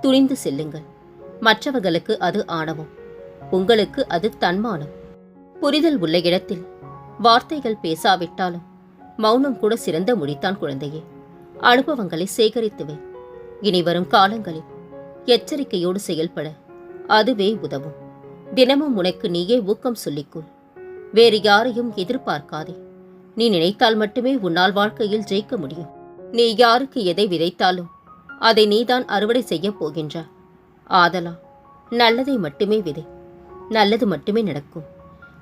துணிந்து செல்லுங்கள். மற்றவர்களுக்கு அது ஆணவம். உங்களுக்கு அது தன்மானம். புரிதல் உள்ள இடத்தில் வார்த்தைகள் பேசாவிட்டாலும் மௌனம் கூட சிறந்த மொழித்தான் குழந்தையே. அனுபவங்களை சேகரித்துவே இனி வரும் காலங்களில் எச்சரிக்கையோடு செயல்பட அதுவே உதவும். தினமும் உனக்கு நீயே ஊக்கம் சொல்லிக்கொள். வேறு யாரையும் எதிர்பார்க்காதே. நீ நினைத்தால் மட்டுமே உன்னால் வாழ்க்கையில் ஜெயிக்க முடியும். நீ யாருக்கு எதை விதைத்தாலும் அதை நீதான் அறுவடை செய்யப் போகின்றாய். ஆதலா நல்லதை மட்டுமே விதை. நல்லது மட்டுமே நடக்கும்.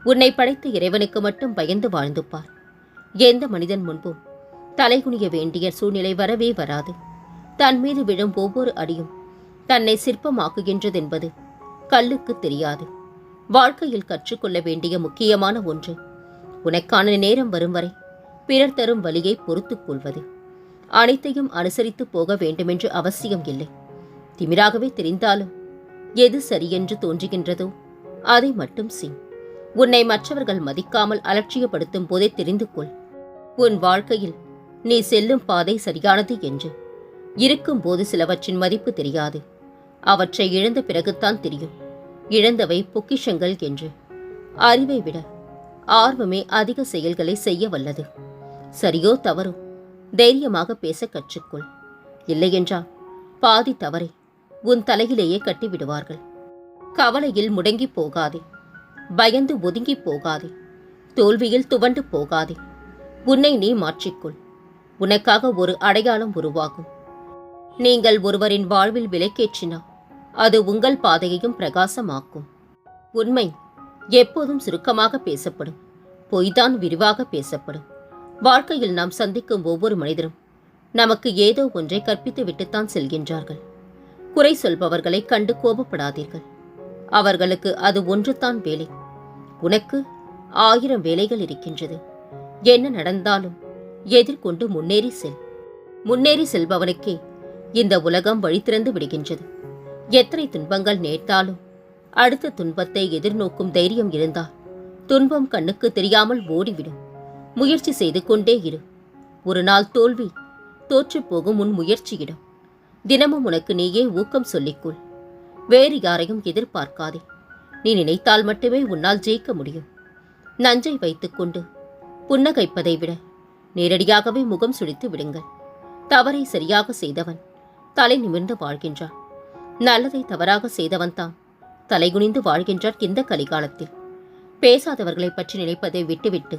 உன்னை படைத்த இறைவனுக்கு மட்டும் பயந்து வாழ்ந்து பார். எந்த மனிதன் முன்பும் தலைகுனிய வேண்டிய சூழ்நிலை வரவே வராது. தன் மீது விழும் ஒவ்வொரு அடியும் தன்னை சிற்பமாக்குகின்றதென்பது கல்லுக்கு தெரியாது. வாழ்க்கையில் கற்றுக்கொள்ள வேண்டிய முக்கியமான ஒன்று உனக்கான நேரம் வரும் வரை பிறர் தரும் வழியை பொறுத்துக் கொள்வது. அனைத்தையும் அனுசரித்து போக வேண்டுமென்று அவசியம் இல்லை. திமிராகவே தெரிந்தாலும் எது சரியென்று தோன்றுகின்றதோ அதை மட்டும் செய். உன்னை மற்றவர்கள் மதிக்காமல் அலட்சியப்படுத்தும் போதே தெரிந்து கொள். உன் வாழ்க்கையில் நீ செல்லும் பாதை சரியானது என்று. இருக்கும்போது சிலவற்றின் மதிப்பு தெரியாது. அவற்றை இழந்த பிறகுத்தான் தெரியும். இழந்தவை பொக்கிஷங்கள் என்று. அறிவை விட ஆர்வமே அதிக செயல்களை செய்ய வல்லது. சரியோ தவறோ தைரியமாக பேச கற்றுக்கொள். இல்லையென்றால் பாதி தவறை உன் தலையிலேயே கட்டிவிடுவார்கள். கவலையில் முடங்கி போகாதே. பயந்து ஒதுங்கி போகாதே. தோல்வியில் துவண்டு போகாதே. உன்னை நீ மாற்றிக்கொள். உனக்காக ஒரு அடையாளம் உருவாகும். நீங்கள் ஒருவரின் வாழ்வில் விலைக்கேற்றினால் அது உங்கள் பாதையையும் பிரகாசமாக்கும். உண்மை எப்போதும் சுருக்கமாக பேசப்படும். பொய்தான் விரிவாக பேசப்படும். வாழ்க்கையில் நாம் சந்திக்கும் ஒவ்வொரு மனிதரும் நமக்கு ஏதோ ஒன்றை கற்பித்து விட்டுத்தான் செல்கின்றார்கள். குறை சொல்பவர்களை கண்டு கோபப்படாதீர்கள். அவர்களுக்கு அது ஒன்றுதான் வேலை. உனக்கு ஆயிரம் வேலைகள் இருக்கின்றது. என்ன நடந்தாலும் எதிர்கொண்டு முன்னேறி செல். முன்னேறி செல்பவனுக்கே இந்த உலகம் வழி திறந்து விடுகின்றது. எத்தனை துன்பங்கள் நேர்த்தாலும் அடுத்த துன்பத்தை எதிர்நோக்கும் தைரியம் இருந்தால் துன்பம் கண்ணுக்கு தெரியாமல் ஓடிவிடும். முயற்சி செய்து கொண்டே இரு. ஒரு நாள் தோல்வி தோற்றுப்போகும் உன் முயற்சியிடம். தினமும் உனக்கு நீயே ஊக்கம் சொல்லிக்கொள். வேறு யாரையும் எதிர்பார்க்காதே. நீ நினைத்தால் மட்டுமே உன்னால் ஜெயிக்க முடியும். நஞ்சை வைத்துக்கொண்டு புன்னகைப்பதை விட நேரடியாகவே முகம் சுழித்து விடுங்கள். தவறை சரியாக செய்தவன் தலை நிமிர்ந்து வாழ்கின்றான். நல்லதை தவறாக செய்தவன் தான் தலைகுனிந்து வாழ்கின்றான் இந்த கலிகாலத்தில். பேசாதவர்களை பற்றி நினைப்பதை விட்டுவிட்டு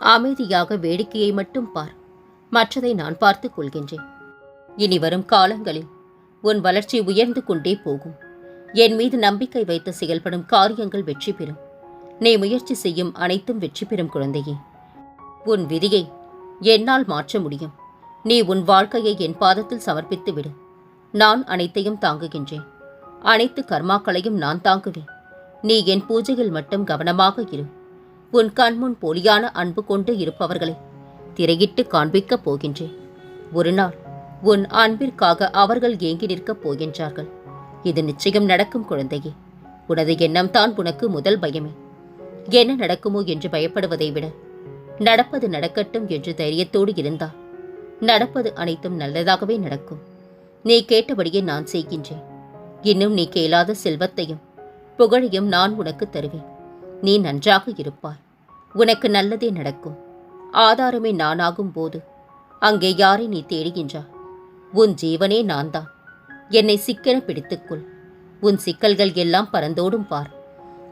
அமைதியாக வேடிக்கையை மட்டும் பார். மற்றதை நான் பார்த்துக் கொள்கின்றேன். இனி வரும் காலங்களில் உன் வளர்ச்சி உயர்ந்து கொண்டே போகும். என் மீது நம்பிக்கை வைத்து செயல்படும் காரியங்கள் வெற்றி பெறும். நீ முயற்சி செய்யும் அனைத்தும் வெற்றி பெறும் குழந்தையே. உன் விதியை என்னால் மாற்ற முடியும். நீ உன் வாழ்க்கையை என் பாதத்தில் சமர்ப்பித்து விடு. நான் அனைத்தையும் தாங்குகின்றேன். அனைத்து கர்மாக்களையும் நான் தாங்குவேன். நீ என் பூஜையில் மட்டும் கவனமாக இரு. உன் கண்முன் பொலியான அன்பு கொண்டு இருப்பவர்களை திரையிட்டு காண்பிக்கப் போகின்றேன். ஒரு நாள் உன் அன்பிற்காக அவர்கள் ஏங்கி நிற்கப் போகின்றார்கள். இது நிச்சயம் நடக்கும் குழந்தையே. உனது எண்ணம் தான் உனக்கு முதல் பயமே. என்ன நடக்குமோ என்று பயப்படுவதை விட நடப்பது நடக்கட்டும் என்று தைரியத்தோடு இருந்தால் நடப்பது அனைத்தும் நல்லதாகவே நடக்கும். நீ கேட்டபடியே நான் செய்கின்றேன். இன்னும் நீ கேளாத செல்வத்தையும் புகழையும் நான் உனக்கு தருவேன். நீ நன்றாக இருப்பாய். உனக்கு நல்லதே நடக்கும். ஆதாரமே நானாகும் போது அங்கே யாரை நீ தேடுகின்றாய் உன் ஜீவனே நான் தான் என்னை சிக்கென பிடித்துக்கொள் உன் சிக்கல்கள் எல்லாம் பறந்தோடும் பார்.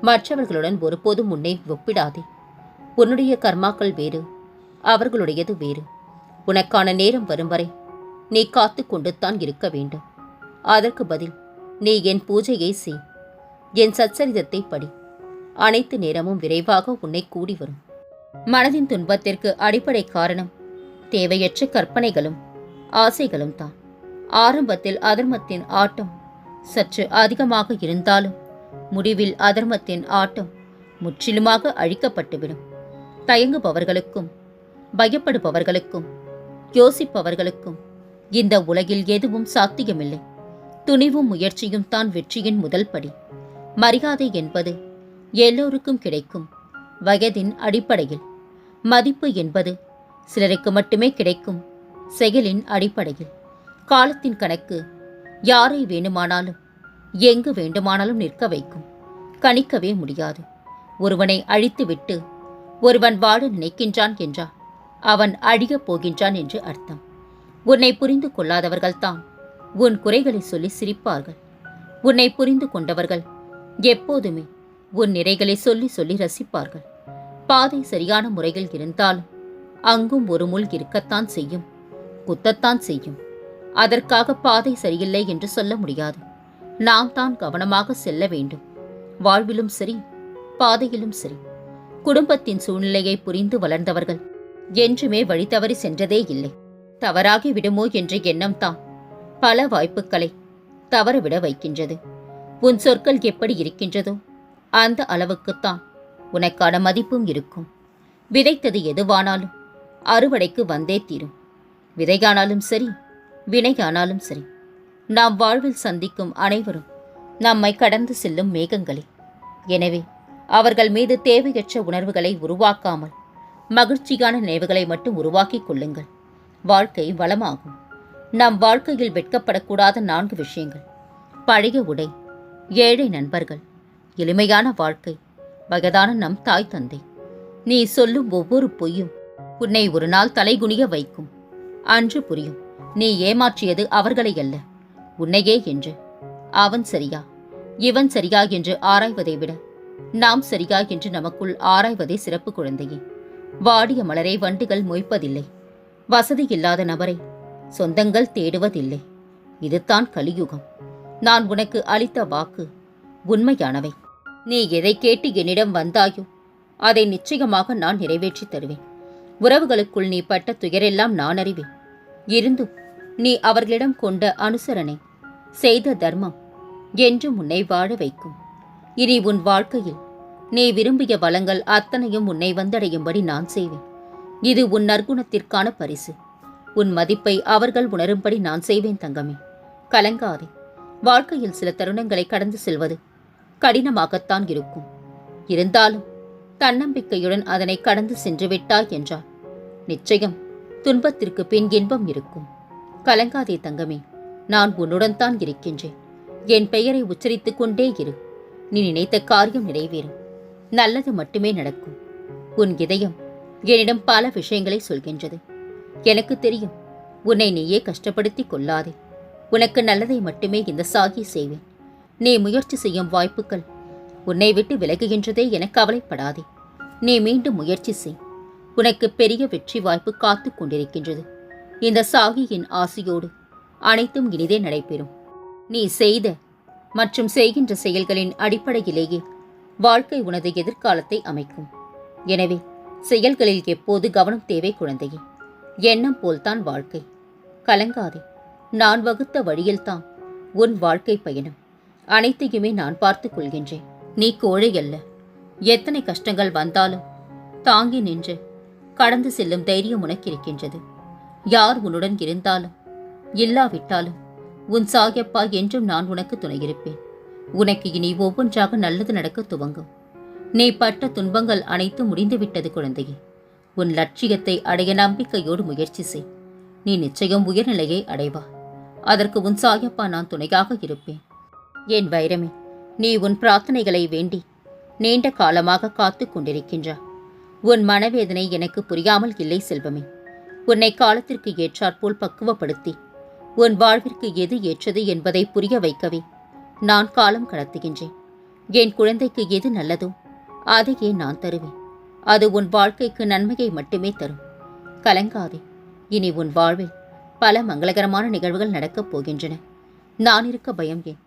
மற்றவர்களுடன் ஒருபோதும் உன்னை ஒப்பிடாதே. உன்னுடைய கர்மாக்கள் வேறு அவர்களுடையது வேறு. உனக்கான நேரம் வரும் வரை நீ காத்து கொண்டுத்தான் இருக்க வேண்டும். அதற்கு பதில் நீ என் பூஜையை செய். என் சச்சரிதத்தை படி. அனைத்து நேரமும் விரைவாக உன்னை கூடி வரும். மனதின் துன்பத்திற்கு அடிப்படை காரணம் தேவையற்ற கற்பனைகளும் ஆசைகளும் தான். ஆரம்பத்தில் அதர்மத்தின் ஆட்டம் சற்று அதிகமாக இருந்தாலும் முடிவில் அதர்மத்தின் ஆட்டம் முற்றிலுமாக அழிக்கப்பட்டுவிடும். தயங்குபவர்களுக்கும் பயப்படுபவர்களுக்கும் யோசிப்பவர்களுக்கும் இந்த உலகில் எதுவும் சாத்தியமில்லை. துணிவும் முயற்சியும் தான் வெற்றியின் முதல் படி. மரியாதை என்பது எல்லோருக்கும் கிடைக்கும். வயதின் அடிப்படையில். மதிப்பு என்பது சிலருக்கு மட்டுமே கிடைக்கும். செயலின் அடிப்படையில். காலத்தின் கணக்கு யாரை வேண்டுமானாலும் எங்கு வேண்டுமானாலும் நிற்க வைக்கும். கணிக்கவே முடியாது. ஒருவனை அழித்துவிட்டு ஒருவன் வாழ நினைக்கின்றான் என்றால் அவன் அழியப் போகின்றான் என்று அர்த்தம். உன்னை புரிந்து கொள்ளாதவர்கள்தான் உன் குறைகளை சொல்லி சிரிப்பார்கள். உன்னை புரிந்து கொண்டவர்கள் எப்போதுமே உன் நிறைகளை சொல்லி சொல்லி ரசிப்பார்கள். பாதை சரியான முறையில் இருந்தாலும் அங்கும் ஒரு முள் இருக்கத்தான் செய்யும். குத்தத்தான் செய்யும். அதற்காக பாதை சரியில்லை என்று சொல்ல முடியாது. நாம் தான் கவனமாக செல்ல வேண்டும். வாழ்விலும் சரி பாதையிலும் சரி. குடும்பத்தின் சூழ்நிலையை புரிந்து வளர்ந்தவர்கள் என்றுமே வழி தவறி சென்றதே இல்லை. தவறாகி விடுமோ என்ற எண்ணம் தான் பல வாய்ப்புகளை தவறவிட வைக்கின்றது. உன் சொற்கள் எப்படி இருக்கின்றதோ அந்த அளவுக்குத்தான். உனக்கான மதிப்பும் இருக்கும். விதைத்தது எதுவானாலும் அறுவடைக்கு வந்தே தீரும். விதையானாலும் சரி வினையானாலும் சரி நாம் வாழ்வில் சந்திக்கும் அனைவரும் நம்மை கடந்து செல்லும் மேகங்களே. எனவே அவர்கள் மீது தேவையற்ற உணர்வுகளை உருவாக்காமல் மகிழ்ச்சியான நினைவுகளை மட்டும் உருவாக்கிக் கொள்ளுங்கள். வாழ்க்கை வளமாகும். நம் வாழ்க்கையில் வெட்கப்படக்கூடாத நான்கு விஷயங்கள். பழைய உடை ஏழை நண்பர்கள் எளிமையான வாழ்க்கை. வயதான நம் தாய் தந்தை நீ சொல்லும் ஒவ்வொரு பொய்யும் உன்னை ஒரு நாள் தலைகுனிய வைக்கும். அன்று புரியும் நீ ஏமாற்றியது அவர்களை அல்ல உன்னையே என்று. அவன் சரியா? இவன் சரியா என்று ஆராய்வதை விட நாம் சரியா என்று நமக்குள் ஆராய்வதே சிறப்பு குழந்தையே. வாடிய மலரை வண்டுகள் மொய்ப்பதில்லை. வசதி இல்லாத நபரை சொந்தங்கள் தேடுவதில்லை. இதுதான் கலியுகம். நான் உனக்கு அளித்த வாக்கு உண்மையானவை. நீ எதை கேட்டு என்னிடம் வந்தாயோ அதை நிச்சயமாக நான் நிறைவேற்றித் தருவேன். உறவுகளுக்குள் நீ பட்ட துயரெல்லாம் நான் அறிவேன். இருந்தும் நீ அவர்களிடம் கொண்ட அனுசரணை செய்த தர்மம் என்றும் உன்னை வாழ வைக்கும். இனி உன் வாழ்க்கையில் நீ விரும்பிய வளங்கள் அத்தனையும் உன்னை வந்தடையும்படி நான் செய்வேன். இது உன் நற்குணத்திற்கான பரிசு. உன் மதிப்பை அவர்கள் உணரும்படி நான் செய்வேன் தங்கமே. கலங்காதே. வாழ்க்கையில் சில தருணங்களை கடந்து செல்வது கடினமாகத்தான் இருக்கும். இருந்தாலும் தன்னம்பிக்கையுடன் அதனை கடந்து சென்று விட்டாய் என்றார் நிச்சயம் துன்பத்திற்கு பின் இன்பம் இருக்கும். கலங்காதே தங்கமே நான் உன்னுடன் தான் இருக்கின்றேன். என் பெயரை உச்சரித்துக் கொண்டே இரு. நீ நினைத்த காரியம் நிறைவேறும். நல்லது மட்டுமே நடக்கும். உன் இதயம் என்னிடம் பல விஷயங்களை சொல்கின்றது. எனக்கு தெரியும் உன்னை நீயே கஷ்டப்படுத்திக் கொள்ளாதே. உனக்கு நல்லதை மட்டுமே இந்த சாகி செய்வேன். நீ முயற்சி செய்யும் வாய்ப்புகள் உன்னை விட்டு விலகுகின்றதே என கவலைப்படாதே. நீ மீண்டும் முயற்சி செய். உனக்கு பெரிய வெற்றி வாய்ப்பு காத்து கொண்டிருக்கின்றது. இந்த சாகியின் ஆசையோடு அனைத்தும் இனிதே நடைபெறும். நீ செய்த மற்றும் செய்கின்ற செயல்களின் அடிப்படையிலேயே வாழ்க்கை உனது எதிர்காலத்தை அமைக்கும். எனவே செயல்களில் எப்போது கவனம் தேவை குழந்தையே? எண்ணம் போல்தான் வாழ்க்கை. கலங்காதே. நான் வகுத்த வழியில்தான் உன் வாழ்க்கை பயணம். அனைத்தையுமே நான் பார்த்துக் கொள்கின்றேன். நீ கோழை அல்ல. எத்தனை கஷ்டங்கள் வந்தாலும் தாங்கி நின்று கடந்து செல்லும் தைரியம் உனக்கு இருக்கின்றது யார் உன்னுடன் இருந்தாலும் இல்லாவிட்டாலும் உன் சாயப்பா என்றும் நான் உனக்கு துணையிருப்பேன். உனக்கு இனி ஒவ்வொன்றாக நல்லது நடக்க துவங்கும். நீ பட்ட துன்பங்கள் அனைத்தும் முடிந்துவிட்டது குழந்தையே. உன் லட்சியத்தை அடைய நம்பிக்கையோடு முயற்சி செய். நீ நிச்சயம் உயர்நிலையை அடைவா. அதற்கு உன் சாயப்பா நான் துணையாக இருப்பேன். என் வைரமே நீ உன் பிரார்த்தனைகளை வேண்டி நீண்ட காலமாக காத்துக் கொண்டிருக்கின்றாய் உன் மனவேதனை எனக்கு புரியாமல் இல்லை செல்வமே. உன்னை காலத்திற்கு ஏற்றாற்போல் பக்குவப்படுத்தி உன் வாழ்விற்கு எது ஏற்றது என்பதை புரிய வைக்கவே நான் காலம் கடத்துகின்றேன். என் குழந்தைக்கு எது நல்லதோ அதையே நான் தருவேன். அது உன் வாழ்க்கைக்கு நன்மையை மட்டுமே தரும். கலங்காதே இனி உன் வாழ்வில் பல மங்களகரமான நிகழ்வுகள் நடக்கப் போகின்றன. நான் இருக்க பயம் ஏன்?